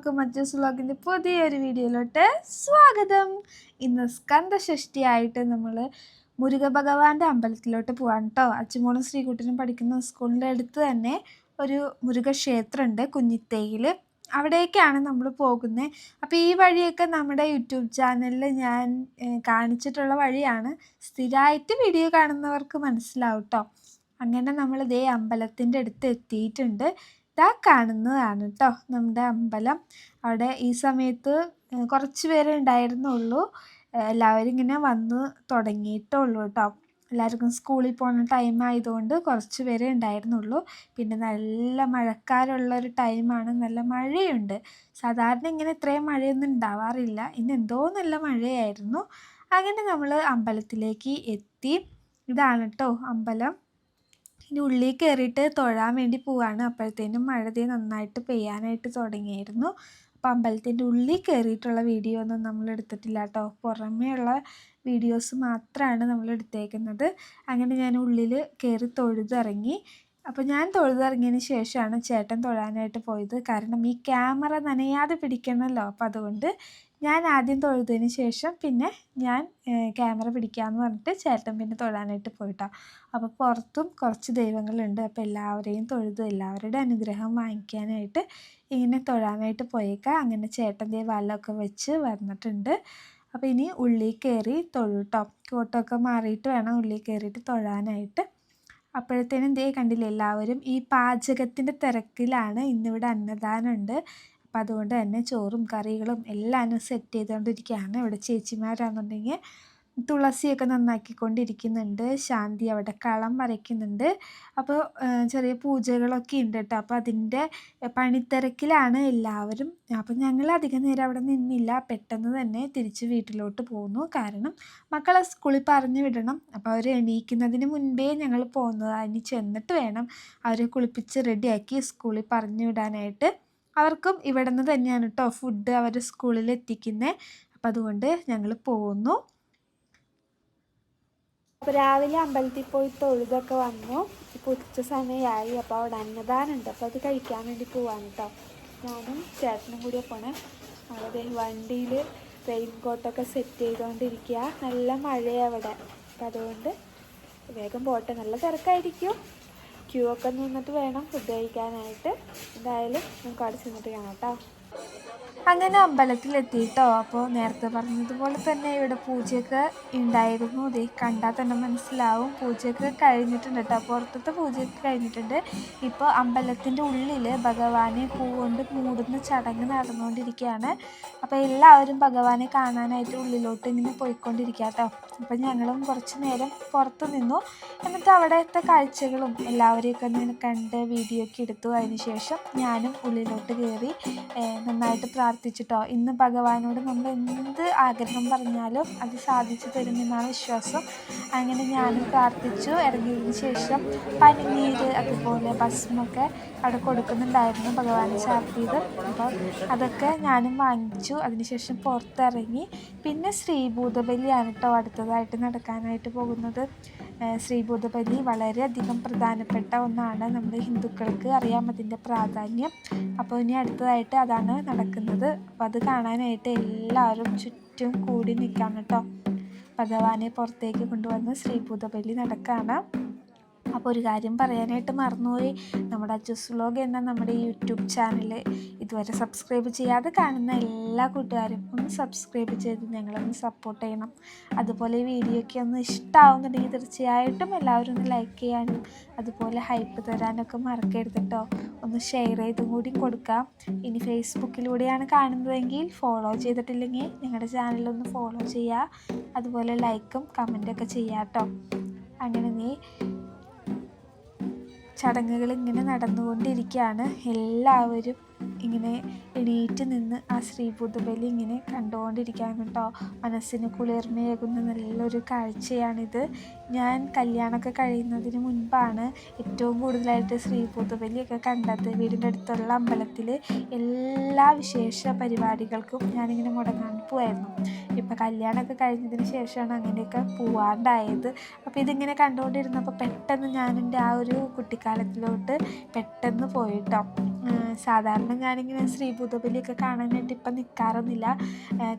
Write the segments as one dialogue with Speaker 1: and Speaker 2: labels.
Speaker 1: എല്ലാവർക്കും മജ്ജസ് വ്ളോഗിന്റെ പുതിയൊരു വീഡിയോയിലോട്ട് സ്വാഗതം. ഇന്ന് സ്കന്ദഷഷ്ടി ആയിട്ട് നമ്മൾ മുരുക ഭഗവാന്റെ അമ്പലത്തിലോട്ട് പോവാണ് കേട്ടോ അച്ചുമോളും ശ്രീകുട്ടനും പഠിക്കുന്ന സ്കൂളിന്റെ അടുത്ത് തന്നെ ഒരു മുരുക ക്ഷേത്രമുണ്ട് കുഞ്ഞിത്തേയിൽ. അവിടേക്കാണ് നമ്മൾ പോകുന്നത് അപ്പോൾ ഈ വഴിയൊക്കെ നമ്മുടെ യൂട്യൂബ് ചാനലിൽ ഞാൻ കാണിച്ചിട്ടുള്ള വഴിയാണ് സ്ഥിരമായിട്ട് വീഡിയോ കാണുന്നവർക്ക് മനസ്സിലാവും കേട്ടോ അങ്ങനെ നമ്മൾ ഇതേ അമ്പലത്തിന്റെ അടുത്ത് എത്തിയിട്ടുണ്ട്. ഇതാ കാണുന്നതാണ് കേട്ടോ നമ്മുടെ അമ്പലം. അവിടെ ഈ സമയത്ത് കുറച്ച് പേരെ ഉണ്ടായിരുന്നുള്ളൂ. എല്ലാവരും ഇങ്ങനെ വന്ന് തുടങ്ങിയിട്ടുള്ളൂ കേട്ടോ എല്ലാവർക്കും സ്കൂളിൽ പോകുന്ന ടൈം ആയതുകൊണ്ട് കുറച്ച് പേരെ ഉണ്ടായിരുന്നുള്ളൂ. പിന്നെ നല്ല മഴക്കാരുള്ള ഒരു ടൈമാണ് നല്ല മഴയുണ്ട്. സാധാരണ ഇങ്ങനെ ഇത്രയും മഴയൊന്നും ഉണ്ടാവാറില്ല. ഇന്ന് എന്തോ നല്ല മഴയായിരുന്നു. അങ്ങനെ നമ്മൾ അമ്പലത്തിലേക്ക് എത്തി. ഇതാണ് കേട്ടോ അമ്പലം. ഇനി ഉള്ളിൽ കയറിയിട്ട് തൊഴാൻ വേണ്ടി പോവാണ്. അപ്പോഴത്തേനും മഴ ദേ നന്നായിട്ട് പെയ്യാനായിട്ട് തുടങ്ങിയായിരുന്നു അപ്പോൾ അമ്പലത്തിന്റെ ഉള്ളിൽ കയറിയിട്ടുള്ള വീഡിയോ ഒന്നും നമ്മൾ എടുത്തിട്ടില്ല കേട്ടോ. പുറമേയുള്ള വീഡിയോസ് മാത്രമാണ് നമ്മൾ എടുത്തേക്കുന്നത്. അങ്ങനെ ഞാൻ ഉള്ളിൽ കയറി തൊഴുതിറങ്ങി. അപ്പോൾ ഞാൻ തൊഴുതിറങ്ങിയതിന് ശേഷമാണ് ചേട്ടൻ തൊഴാനായിട്ട് പോയത്. കാരണം ഈ ക്യാമറ നനയാതെ പിടിക്കണമല്ലോ. അപ്പോൾ അതുകൊണ്ട് ഞാൻ ആദ്യം തൊഴുതതിന് ശേഷം പിന്നെ ഞാൻ ക്യാമറ പിടിക്കാമെന്ന് പറഞ്ഞിട്ട് ചേട്ടൻ പിന്നെ തൊഴാനായിട്ട് പോയിട്ടോ. അപ്പോൾ പുറത്തും കുറച്ച് ദൈവങ്ങളുണ്ട്. അപ്പോൾ എല്ലാവരെയും തൊഴുത് എല്ലാവരുടെ അനുഗ്രഹം വാങ്ങിക്കാനായിട്ട് ഇങ്ങനെ തൊഴാനായിട്ട് പോയേക്കാം. അങ്ങനെ ചേട്ടന്റെ വല്ലൊക്കെ വെച്ച് വന്നിട്ടുണ്ട്. അപ്പോൾ ഇനി ഉള്ളിൽ കയറി തൊഴുട്ടോ കോട്ടമൊക്കെ മാറിയിട്ട് വേണം ഉള്ളിൽ കയറിയിട്ട് തൊഴാനായിട്ട്. അപ്പോഴത്തേനും ദേ കണ്ടില്ല എല്ലാവരും ഈ പാചകത്തിന്റെ തിരക്കിലാണ് ഇന്നിവിടെ അന്നദാനമുണ്ട്. അപ്പം അതുകൊണ്ട് തന്നെ ചോറും കറികളും എല്ലാം സെറ്റ് ചെയ്തുകൊണ്ടിരിക്കുകയാണ് ഇവിടെ ചേച്ചിമാരാണെന്നുണ്ടെങ്കിൽ. തുളസിയൊക്കെ നന്നാക്കിക്കൊണ്ടിരിക്കുന്നുണ്ട്. ശാന്തി അവിടെ കളം വരയ്ക്കുന്നുണ്ട്. അപ്പോൾ ചെറിയ പൂജകളൊക്കെ ഉണ്ട് കേട്ടോ. അപ്പോൾ അതിന്റെ പണിത്തിരക്കിലാണ് എല്ലാവരും. അപ്പോൾ ഞങ്ങൾ അധികം നേരം അവിടെ നിന്നില്ല. പെട്ടെന്ന് തന്നെ തിരിച്ച് വീട്ടിലോട്ട് പോന്നു. കാരണം മക്കളെ സ്കൂളിൽ പറഞ്ഞു വിടണം. അപ്പോൾ അവർ എണീക്കുന്നതിന് മുൻപേ ഞങ്ങൾ പോകുന്നത് അതിന് ചെന്നിട്ട് വേണം അവരെ കുളിപ്പിച്ച് റെഡിയാക്കി സ്കൂളിൽ പറഞ്ഞു വിടാനായിട്ട്. അവർക്കും ഇവിടെ നിന്ന് തന്നെയാണ് കേട്ടോ ഫുഡ് അവർ സ്കൂളിൽ എത്തിക്കുന്നത് അപ്പം അതുകൊണ്ട് ഞങ്ങൾ പോകുന്നു അപ്പോൾ രാവിലെ അമ്പലത്തിൽ പോയി തൊഴുതൊക്കെ വന്നു. ഇപ്പോൾ ഉച്ച സമയമായി അപ്പോൾ അവിടെ അന്നദാനമുണ്ട്. അപ്പോൾ അത് കഴിക്കാൻ വേണ്ടി പോവാണ് കേട്ടോ ഞാനും ചേട്ടനും കൂടിയാണ് പോണേ. അവിടെ വണ്ടിയിൽ റെയിൻ കോട്ടൊക്കെ സെറ്റ് ചെയ്തുകൊണ്ടിരിക്കുക നല്ല മഴയാണ് അവിടെ. അപ്പം അതുകൊണ്ട് വേഗം പോട്ടെ. നല്ല തിരക്കായിരിക്കും. ക്യൂ ഒക്കെ നിന്നിട്ട് വേണം ഫുഡ് കഴിക്കാനായിട്ട്. എന്തായാലും നമുക്ക് അവിടെ ചെന്നിട്ട് കാണാം കേട്ടോ അങ്ങനെ അമ്പലത്തിലെത്തിയിട്ടോ അപ്പോൾ നേരത്തെ പറഞ്ഞതുപോലെ തന്നെ ഇവിടെ പൂജയൊക്കെ ഉണ്ടായിരുന്നു. ഇതേ കണ്ടാൽ തന്നെ മനസ്സിലാവും. പൂജയൊക്കെ കഴിഞ്ഞിട്ടുണ്ട് കേട്ടോ. പുറത്തത്തെ പൂജയൊക്കെ കഴിഞ്ഞിട്ടുണ്ട്. ഇപ്പോൾ അമ്പലത്തിന്റെ ഉള്ളിൽ ഭഗവാനെ പൂ മൂടുന്ന ചടങ്ങ് നടന്നുകൊണ്ടിരിക്കുകയാണ്. അപ്പോൾ എല്ലാവരും ഭഗവാനെ കാണാനായിട്ട് ഉള്ളിലോട്ട് ഇങ്ങനെ പോയിക്കൊണ്ടിരിക്കുക കേട്ടോ. അപ്പോൾ ഞങ്ങളും കുറച്ച് നേരം പുറത്ത് നിന്നു. എന്നിട്ട് അവിടുത്തെ കാഴ്ചകളും എല്ലാവരെയൊക്കെ ഇങ്ങനെ കണ്ട് വീഡിയോ ഒക്കെ എടുത്തു. അതിന് ശേഷം ഞാനും ഉള്ളിലോട്ട് കയറി നന്നായിട്ട് പ്രാർത്ഥിച്ചിട്ടോ? ഇന്ന് ഭഗവാനോട് നമ്മൾ എന്ത് ആഗ്രഹം പറഞ്ഞാലും അത് സാധിച്ചു തരുമെന്നാണ് വിശ്വാസം. അങ്ങനെ ഞാനും പ്രാർത്ഥിച്ചു. ഇറങ്ങിയതിന് ശേഷം പനിനീര് അതുപോലെ ഭസ്മൊക്കെ അവിടെ കൊടുക്കുന്നുണ്ടായിരുന്നു ഭഗവാനെ ചാർത്തിയത്. അപ്പം അതൊക്കെ ഞാനും വാങ്ങിച്ചു. അതിനുശേഷം പുറത്തിറങ്ങി. പിന്നെ ശ്രീഭൂതബലിയാണ് കേട്ടോ അടുത്തതായിട്ട് നടക്കാനായിട്ട് പോകുന്നത്. ശ്രീഭൂതബലി വളരെയധികം പ്രധാനപ്പെട്ട ഒന്നാണ് നമ്മുടെ ഹിന്ദുക്കൾക്ക് അറിയാം അതിന്റെ പ്രാധാന്യം. അപ്പോൾ ഇനി അടുത്തതായിട്ട് അതാണ് നടക്കുന്നത്. അപ്പോൾ അത് കാണാനായിട്ട് എല്ലാവരും ചുറ്റും കൂടി നിൽക്കാം കേട്ടോ. ഭഗവാനെ പുറത്തേക്ക് കൊണ്ടുവന്ന് ശ്രീഭൂതബലി നടക്കുകയാണ് അപ്പോൾ ഒരു കാര്യം പറയാനായിട്ട് മറന്നുപോയി. നമ്മുടെ അജസ് വ്ലോഗ് എന്ന നമ്മുടെ യൂട്യൂബ് ചാനൽ ഇതുവരെ സബ്സ്ക്രൈബ് ചെയ്യാതെ കാണുന്ന എല്ലാ കൂട്ടുകാരും ഒന്ന് സബ്സ്ക്രൈബ് ചെയ്ത് ഞങ്ങളൊന്ന് സപ്പോർട്ട് ചെയ്യണം. അതുപോലെ ഈ വീഡിയോയ്ക്ക് ഒന്ന് ഇഷ്ടമാവുന്നുണ്ടെങ്കിൽ തീർച്ചയായിട്ടും എല്ലാവരും ഒന്ന് ലൈക്ക് ചെയ്യാനും അതുപോലെ ഹൈപ്പ് തരാനൊക്കെ മറക്കരുത് ഒന്ന് ഷെയർ ചെയ്തും കൂടി കൊടുക്കാം. ഇനി ഫേസ്ബുക്കിലൂടെയാണ് കാണുന്നതെങ്കിൽ ഫോളോ ചെയ്തിട്ടില്ലെങ്കിൽ ഞങ്ങളുടെ ചാനലൊന്ന് ഫോളോ ചെയ്യുക അതുപോലെ ലൈക്കും കമന്റൊക്കെ ചെയ്യാം കേട്ടോ അങ്ങനെ നീ ചടങ്ങുകൾ ഇങ്ങനെ നടന്നുകൊണ്ടിരിക്കുകയാണ് എല്ലാവരും ഇങ്ങനെ എണീറ്റ് നിന്ന് ആ ശ്രീഭൂതബലി ഇങ്ങനെ കണ്ടുകൊണ്ടിരിക്കാൻ കേട്ടോ. മനസ്സിന് കുളിർമയേകുന്ന നല്ലൊരു കാഴ്ചയാണിത്. ഞാൻ കല്യാണമൊക്കെ കഴിയുന്നതിന് മുൻപാണ് ഏറ്റവും കൂടുതലായിട്ട് ശ്രീഭൂതബലിയൊക്കെ കണ്ടത്. വീടിന്റെ അടുത്തുള്ള അമ്പലത്തിൽ എല്ലാ വിശേഷ പരിപാടികൾക്കും ഞാനിങ്ങനെ മുടങ്ങാൻ പോവായിരുന്നു. ഇപ്പം കല്യാണമൊക്കെ കഴിഞ്ഞതിന് ശേഷമാണ് അങ്ങനെയൊക്കെ പോവാണ്ടായത്. അപ്പോൾ ഇതിങ്ങനെ കണ്ടുകൊണ്ടിരുന്നപ്പോൾ പെട്ടെന്ന് ഞാൻ എന്റെ ആ ഒരു കുട്ടിക്കാലത്തിലോട്ട് പെട്ടെന്ന് പോയിട്ടോ. സാധാരണ ഞാനിങ്ങനെ ശ്രീഭൂതബലിയൊക്കെ കാണാനായിട്ട് ഇപ്പം നിൽക്കാറൊന്നുമില്ല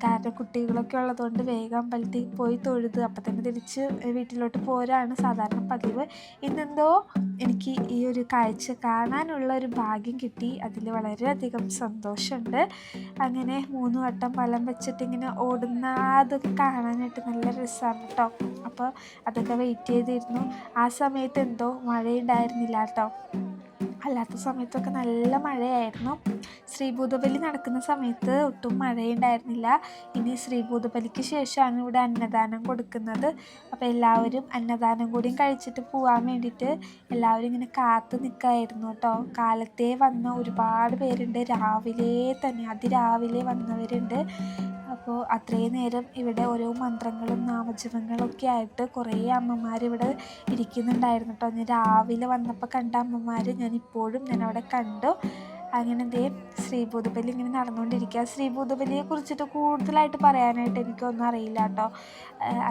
Speaker 1: കാരണം കുട്ടികളൊക്കെ ഉള്ളതുകൊണ്ട് വേഗം അമ്പലത്തിൽ പോയി തൊഴുത് അപ്പം തന്നെ തിരിച്ച് വീട്ടിലോട്ട് പോരാണ് സാധാരണ പതിവ്. ഇന്നെന്തോ എനിക്ക് ഈ ഒരു കാഴ്ച കാണാനുള്ള ഒരു ഭാഗ്യം കിട്ടി. അതിൽ വളരെയധികം സന്തോഷമുണ്ട്. അങ്ങനെ മൂന്ന് വട്ടം വലം വെച്ചിട്ട് ഇങ്ങനെ ഓടുന്ന അതൊക്കെ കാണാനായിട്ട് നല്ല രസമാണ് കേട്ടോ. അപ്പോൾ അതൊക്കെ വെയിറ്റ് ചെയ്തിരുന്നു. ആ സമയത്ത് എന്തോ മഴയുണ്ടായിരുന്നില്ല കേട്ടോ. അല്ലാത്ത സമയത്തൊക്കെ നല്ല മഴയായിരുന്നു. ശ്രീഭൂതബലി നടക്കുന്ന സമയത്ത് ഒട്ടും മഴയുണ്ടായിരുന്നില്ല. ഇനി ശ്രീഭൂതബലിക്ക് ശേഷമാണ് ഇവിടെ അന്നദാനം കൊടുക്കുന്നത്. അപ്പോൾ എല്ലാവരും അന്നദാനം കൂടിയും കഴിച്ചിട്ട് പോകാൻ വേണ്ടിയിട്ട് എല്ലാവരും ഇങ്ങനെ കാത്തു നിൽക്കായിരുന്നു കേട്ടോ. കാലത്തേ വന്ന ഒരുപാട് പേരുണ്ട്. രാവിലെ തന്നെ അതിരാവിലെ വന്നവരുണ്ട്. അപ്പോൾ അത്രയും നേരം ഇവിടെ ഓരോ മന്ത്രങ്ങളും നാമജപങ്ങളൊക്കെ ആയിട്ട് കുറേ അമ്മമാർ ഇവിടെ ഇരിക്കുന്നുണ്ടായിരുന്നു കേട്ടോ. ഞാൻ രാവിലെ വന്നപ്പോൾ കണ്ട അമ്മമാർ ഞാൻ ഇപ്പോഴും ഞാൻ അവിടെ കണ്ടു. അങ്ങനെ എന്തേ ശ്രീഭൂതബലി ഇങ്ങനെ നടന്നുകൊണ്ടിരിക്കുക. ശ്രീഭൂതബലിയെ കുറിച്ചിട്ട് കൂടുതലായിട്ട് പറയാനായിട്ട് എനിക്കൊന്നും അറിയില്ല കേട്ടോ.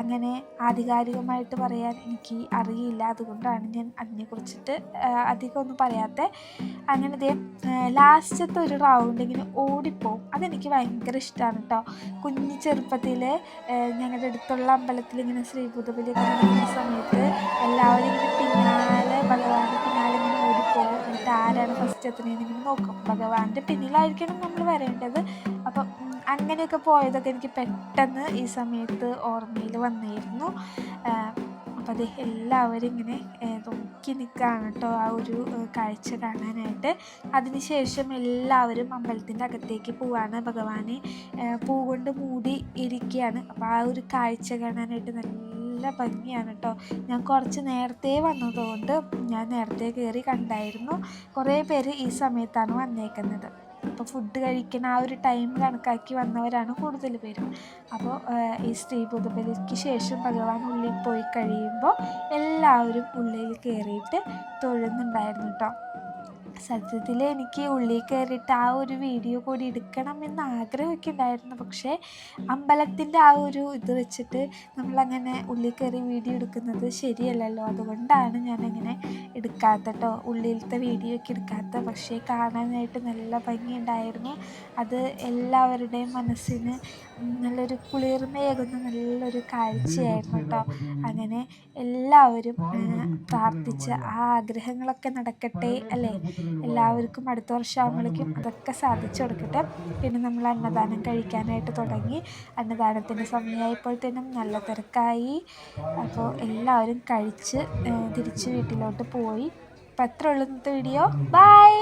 Speaker 1: അങ്ങനെ ആധികാരികമായിട്ട് പറയാൻ എനിക്ക് അറിയില്ല. അതുകൊണ്ടാണ് ഞാൻ അതിനെക്കുറിച്ചിട്ട് അധികം ഒന്നും പറയാത്തത് അങ്ങനെ ദേ ലാസ്റ്റത്തെ ഒരു റൗണ്ട് ഇങ്ങനെ ഓടിപ്പോവും. അതെനിക്ക് ഭയങ്കര ഇഷ്ടമാണ് കേട്ടോ. കുഞ്ഞു ചെറുപ്പത്തിൽ ഞങ്ങളുടെ അടുത്തുള്ള അമ്പലത്തിൽ ഇങ്ങനെ ശ്രീഭൂതബലിയൊക്കെ നടക്കുന്ന സമയത്ത് എല്ലാവരും ഇങ്ങനെ പിന്നാലെ ഭഗവാന്റെ എന്നിട്ട് ആരാണ് ഫസ്റ്റ് എത്തുന്നതെന്ന് ഇങ്ങനെ നോക്കും. ഭഗവാന്റെ പിന്നിലായിരിക്കണം നമ്മൾ വരേണ്ടത്. അപ്പം അങ്ങനെയൊക്കെ പോയതൊക്കെ എനിക്ക് പെട്ടെന്ന് ഈ സമയത്ത് ഓർമ്മയിൽ വന്നിരുന്നു. അപ്പോൾ അത് എല്ലാവരും ഇങ്ങനെ നോക്കി നിൽക്കുകയാണ് കേട്ടോ ആ ഒരു കാഴ്ച കാണാനായിട്ട്. അതിനുശേഷം എല്ലാവരും അമ്പലത്തിന്റെ അകത്തേക്ക് പോവാണ്. ഭഗവാനെ പൂ കൊണ്ട് മൂടി ഇരിക്കുകയാണ്. അപ്പോൾ ആ ഒരു കാഴ്ച കാണാനായിട്ട് നല്ല ഭംഗിയാണ് കേട്ടോ ഞാൻ കുറച്ച് നേരത്തെ വന്നതുകൊണ്ട് ഞാൻ നേരത്തെ കയറി കണ്ടായിരുന്നു. കുറേ പേര് ഈ സമയത്താണ് വന്നേക്കുന്നത്. അപ്പോൾ ഫുഡ് കഴിക്കുന്ന ആ ഒരു ടൈം കണക്കാക്കി വന്നവരാണ് കൂടുതൽ പേരും. അപ്പോൾ ഈ സ്ത്രീ പുതുബലിക്ക് ശേഷം ഭഗവാൻ ഉള്ളിൽ പോയി കഴിയുമ്പോൾ എല്ലാവരും ഉള്ളിൽ കയറിയിട്ട് തൊഴുന്നുണ്ടായിരുന്നു കേട്ടോ സത്യത്തിൽ എനിക്ക് ഉള്ളിൽ കയറിയിട്ട് ആ ഒരു വീഡിയോ കൂടി എടുക്കണം എന്ന് ആഗ്രഹമൊക്കെ ഉണ്ടായിരുന്നു. പക്ഷേ അമ്പലത്തിന്റെ ആ ഒരു ഇത് വെച്ചിട്ട് നമ്മളങ്ങനെ ഉള്ളിൽ കയറി വീഡിയോ എടുക്കുന്നത് ശരിയല്ലല്ലോ. അതുകൊണ്ടാണ് ഞാനങ്ങനെ എടുക്കാത്ത കേട്ടോ ഉള്ളിലത്തെ വീഡിയോ ഒക്കെ എടുക്കാത്ത പക്ഷേ കാണാനായിട്ട് നല്ല ഭംഗിയുണ്ടായിരുന്നു. അത് എല്ലാവരുടെയും മനസ്സിന് നല്ലൊരു കുളിർമയേകുന്ന നല്ലൊരു കാഴ്ചയായിരുന്നു കേട്ടോ അങ്ങനെ എല്ലാവരും പ്രാർത്ഥിച്ച് ആ ആഗ്രഹങ്ങളൊക്കെ നടക്കട്ടെ അല്ലേ? എല്ലാവർക്കും അടുത്ത വർഷമാകുമ്പോഴേക്കും അതൊക്കെ സാധിച്ചു കൊടുക്കട്ടെ. പിന്നെ നമ്മൾ അന്നദാനം കഴിക്കാനായിട്ട് തുടങ്ങി. അന്നദാനത്തിന്റെ സമയമായപ്പോഴത്തേനും നല്ല തിരക്കായി. അപ്പോൾ എല്ലാവരും കഴിച്ച് തിരിച്ച് വീട്ടിലോട്ട് പോയി. അപ്പോൾ അത്ര ഉള്ളൂ ഇന്നത്തെ വീഡിയോ. ബൈ